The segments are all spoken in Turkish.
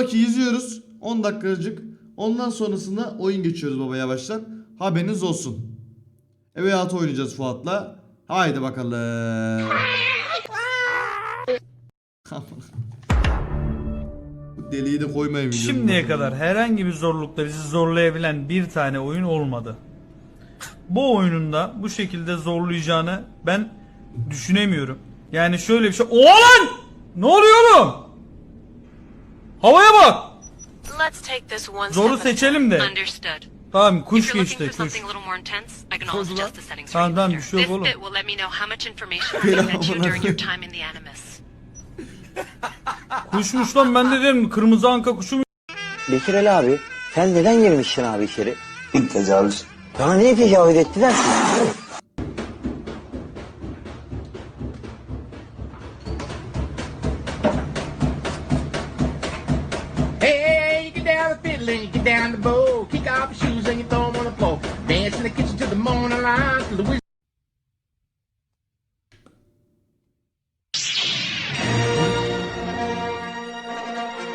Ki izliyoruz 10 dakikacık. Ondan sonrasında oyun geçiyoruz baba yavaştan. Haberiniz olsun. Eve hayatı oynayacağız Fuat'la. Haydi bakalım. Deliği de koymayın Şimdiye kadar herhangi bir zorlukta bizi zorlayabilen bir tane oyun olmadı. Bu oyunun da bu şekilde zorlayacağını ben düşünemiyorum. Yani şöyle bir şey... Oha lan! Ne oluyor oğlum? Havaya bak! Let's take this one Zoru step at a seçelim de. time. Understood. Tamam If kuş you're looking geçti for kuş. something a little more intense, I can always adjust the settings for Tamam you tamam here. bir şey yok This oğlum. bit will let me know how much information I sent you during your time in the Animus. Kuşmuş lan ben de dedim kırmızı anka kuşu mu? Bekir Ali abi sen neden girmişsin abi içeri? Tecavüz. Sana niye tecavüz ettiler ki? Hey, you get down the fiddle and you get down the bow. Kick off your shoes and you throw 'em on the floor. Dance in the kitchen till the morning light. Till the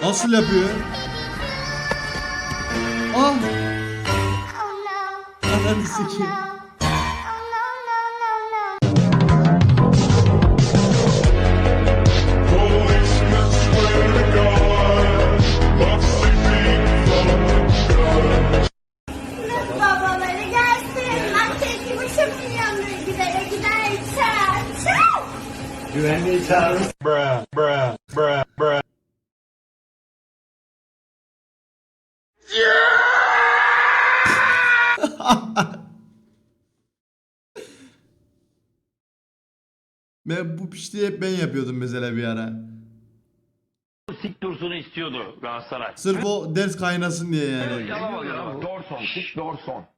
Nasıl yapıyor? Ah! Ananı sikeyim. Başımın yanına gidere gider içer. Çau! Ben bu piştiği hep ben yapıyordum mesela bir ara. Sik Dursun'u istiyordu Galatasaray. Sırf o ders kaynasın diye yani. Yalan bak. Dorson. Sik Dorson.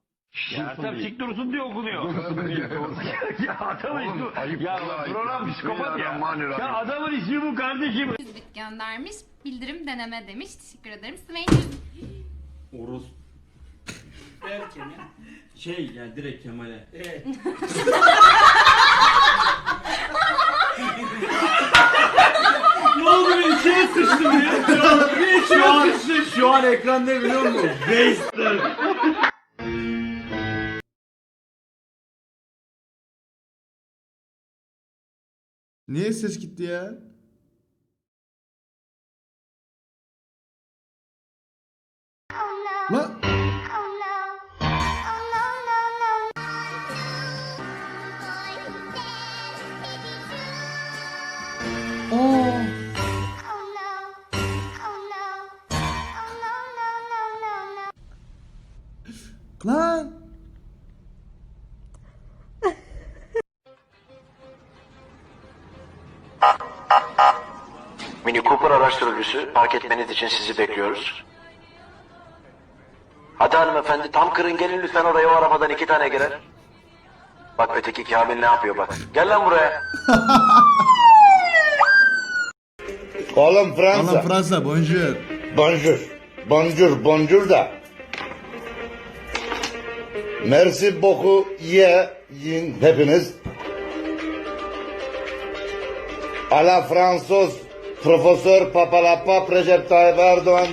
Ya tabii Sik Dursun diye okunuyor. ya adamın ismi. Ya program psikopat ya. Ya adamın ismi bu kardeşim. bit göndermiş. Bildirim deneme demiş. Teşekkür ederim. Swain Orus derken ya şey yani direkt Kemal'e. ne oldu bir içine sıçtım ya. Bir içine sıçtım. Şu an ekranda biliyor musun? Baster. Niye ses gitti ya? Lan! Mini Cooper araştırıcısı park etmeniz için sizi bekliyoruz. Hadi hanımefendi tam kırın gelin lütfen oraya o arabadan iki tane girer. Bak öteki Kamil ne yapıyor bak. Gel lan buraya. Oğlum Fransa. Anam Fransa bonjour. Bonjour. Bonjour, bonjour da. Merci beaucoup ye yiyin hepiniz. A la Fransos Profesör Papalapa Recep Tayyip Erdoğan.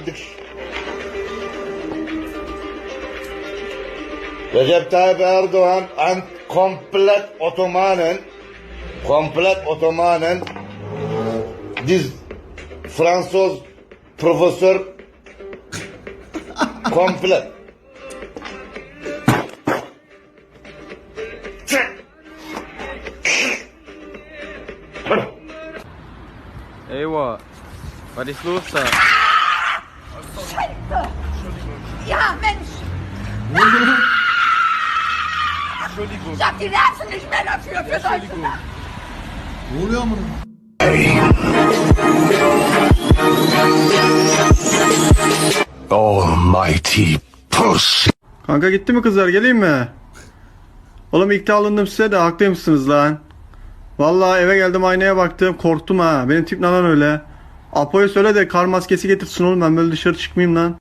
Recep Tayyip Erdoğan and komplet otomanen komplet otomanen diz Fransız profesör komplet. Eyvah. Was ist los da? Ja, Mensch! Ich hab die Nerven nicht mehr dafür, für solche. Ne oluyor amına? Almighty pussy. Kanka gitti mi kızlar geleyim mi? Oğlum de alındım size de haklıymışsınız lan. Vallahi eve geldim aynaya baktım korktum ha. Benim tip ne lan öyle? Apo'ya söyle de kar maskesi getirsin oğlum ben böyle dışarı çıkmayayım lan.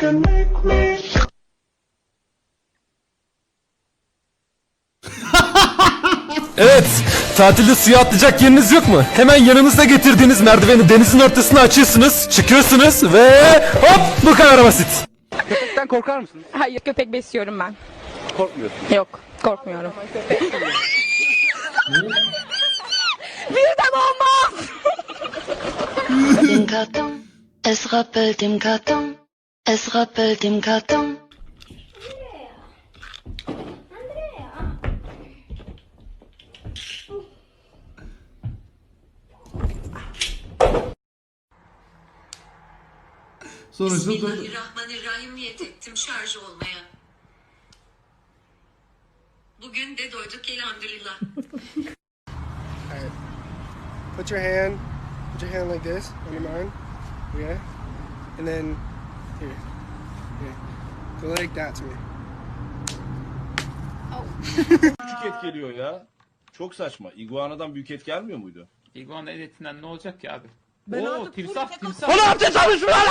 Evet, tatilde suya atlayacak yeriniz yok mu? Hemen yanınızda getirdiğiniz merdiveni denizin ortasına açıyorsunuz, çıkıyorsunuz ve hop bu kadar basit. Köpekten korkar mısın? Hayır köpek besliyorum ben. Korkmuyorsun. Yok korkmuyorum. Karton, es rappelt im Karton, es rappelt im Karton. Sonuçta. Bismillahirrahmanirrahim niyet ettim şarj olmaya. Bugün de doyduk elhamdülillah. Put your hand, put your hand like this on your mind. Okay? And then here. Here. Go like that to me. Küçük et geliyor ya. Çok saçma. Iguana'dan büyük et gelmiyor muydu? İguana etinden ne olacak ki abi? Oo, timsah timsah. Onu yaptın çalışma lan!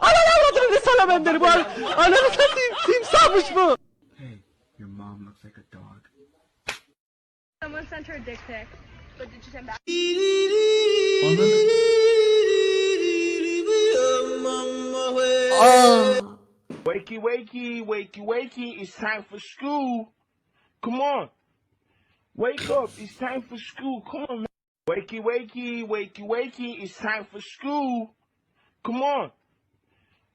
Ananı avradım ne sana ben derim. Ananı satayım. Timsahmış bu. Your mom looks like a dog. Someone sent her dick pic. But did you send back? Wakey, wakey, wakey, wakey. It's time for school. Come on. Wake up. It's time for school. Come on, man. Wakey, wakey, wakey, wakey. It's time for school. Come on.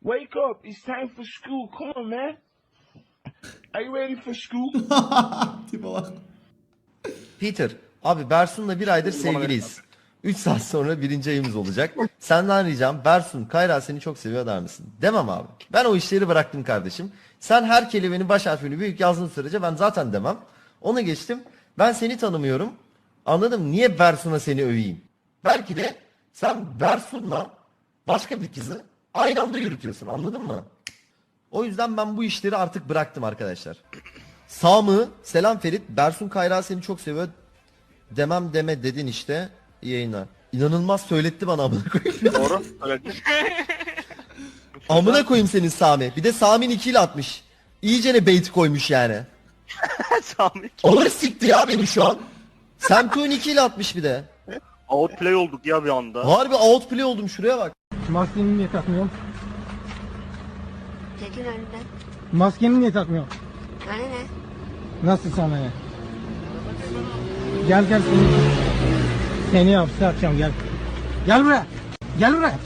Wake up. It's time for school. Come on, man. Are you ready for school? Peter, abi Bersun'la bir aydır sevgiliyiz. 3 saat sonra birinci ayımız olacak. Senden ricam Bersun, Kayra seni çok seviyor der misin? Demem abi. Ben o işleri bıraktım kardeşim. Sen her kelimenin baş harfini büyük yazdığın sürece ben zaten demem. Onu geçtim. Ben seni tanımıyorum. Anladım. Niye Bersun'a seni öveyim? Belki de sen Bersun'la başka bir kızı aynı anda yürütüyorsun. Anladın mı? O yüzden ben bu işleri artık bıraktım arkadaşlar. Sami, selam Ferit. Bersun Kayra seni çok seviyor. Demem deme dedin işte. İyi yayınlar. İnanılmaz söyletti bana amına koyayım. Doğru. Öyle. amına koyayım senin Sami. Bir de Sami'nin ikiyle atmış. İyice ne bait koymuş yani. Sami. Olur sikti ya beni şu an. Sam Kuhn ikiyle atmış bir de. Outplay olduk ya bir anda. Harbi outplay oldum şuraya bak. Maskeni niye takmıyorsun? Çekil önünden. Maskeni niye takmıyorsun? Bana ne? Nasıl sana ya? Gel gel seni. Seni hapse atacağım gel. Gel buraya. Gel buraya.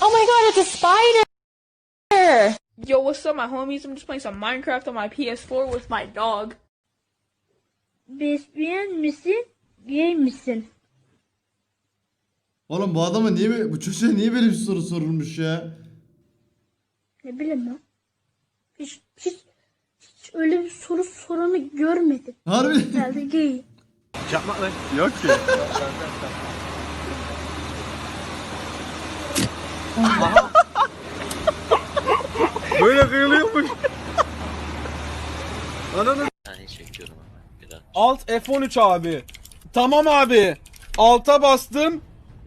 Oh my god, it's a spider! Yo, what's up, my homies? I'm just playing some Minecraft on my PS4 with my dog. Lesbiyen misin? Gay misin? Oğlum bu adama niye böyle- bu çocuğa niye böyle bir soru sorulmuş ya? Ne bileyim ben. Hiç, hiç, hiç öyle bir soru soranı görmedim. Harbi. Herhalde gay. Yapma lan. Yok ki. Böyle kıyılıyormuş. Ananı Alt F13 abi. Tamam abi. Alta bastım.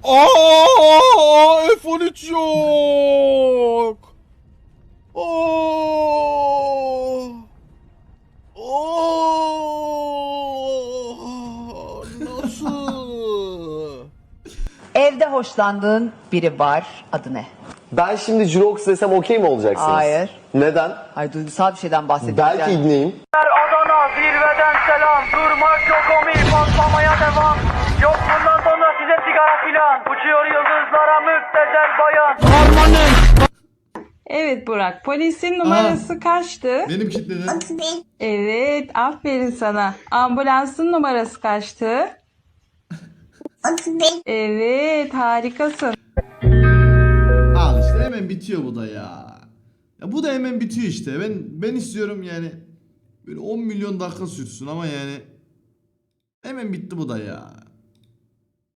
Aa F13 yok. Oo. Oo. Nasıl? Evde hoşlandığın biri var. Adı ne? Ben şimdi Jurox desem okey mi olacaksınız? Hayır. Neden? Ay duygusal bir şeyden bahsedeceğim. Belki ibneyim. Adana zirveden selam. Durmak yok omi patlamaya devam. Yok bundan sonra size sigara filan. Uçuyor yıldızlara müptezel bayan. Evet Burak, polisin numarası kaçtı? Benim kitledi. Evet, aferin sana. Ambulansın numarası kaçtı? Evet, harikasın. Al işte hemen bitiyor bu da ya. Ya bu da hemen bitiyor işte. Ben ben istiyorum yani böyle 10 milyon dakika sürsün ama yani hemen bitti bu da ya.